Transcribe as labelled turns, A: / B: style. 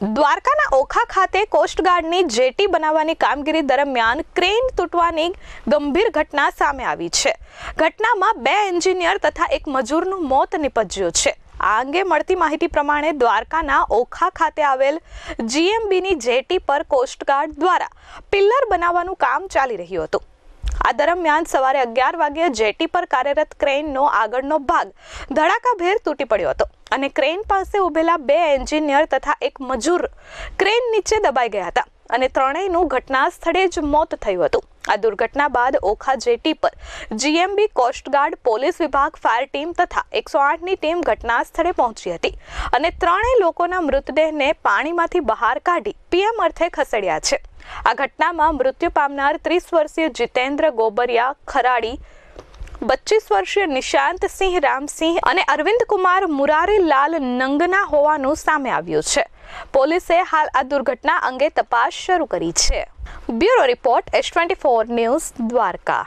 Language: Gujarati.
A: દ્વારકાના ઓખા ખાતે કોસ્ટગાર્ડની જેટી બનાવવાની કામગીરી દરમિયાન ક્રેન તૂટવાની ગંભીર ઘટના સામે આવી છે. ઘટનામાં બે એન્જિનિયર તથા એક મજૂરનું મોત નિપજ્યું છે. આ અંગે મળતી માહિતી પ્રમાણે દ્વારકાના ઓખા ખાતે આવેલ જીએમબીની જેટી પર કોસ્ટગાર્ડ દ્વારા પિલ્લર બનાવવાનું કામ ચાલી રહ્યું હતું. આ દરમિયાન સવારે અગિયાર વાગ્યે જેટી પર કાર્યરત ક્રેનનો આગળનો ભાગ ધડાકાભેર તૂટી પડ્યો હતો. અને ક્રેન પાસે ઊભેલા બે એન્જિનિયર તથા એક મજૂર ક્રેન નીચે દબાઈ ગયા હતા અને ત્રણેયનું ઘટના સ્થળે જ મોત થયું હતું. આ દુર્ઘટના બાદ ઓખા જેટી પર જીએમબી કોસ્ટગાર્ડ પોલીસ વિભાગ, ફાયર ટીમ તથા એકસો આઠની ટીમ ઘટના સ્થળે પહોંચી હતી અને ત્રણેય લોકોના મૃતદેહને પાણીમાંથી બહાર કાઢી પીએમ અર્થે ખસેડ્યા છે. આ ઘટનામાં મૃત્યુ પામનાર ત્રીસ વર્ષીય જીતેન્દ્ર ગોબરિયા, ખરાડી પચીસ વર્ષીય નિશાંત સિંહ, રામસિંહ અને અરવિંદ કુમાર મુરારીલાલ નંગના હોવાનું સામે આવ્યું છે. પોલીસે હાલ આ દુર્ઘટના અંગે તપાસ શરૂ કરી છે. Bureau report, S twenty four news, Dwarka.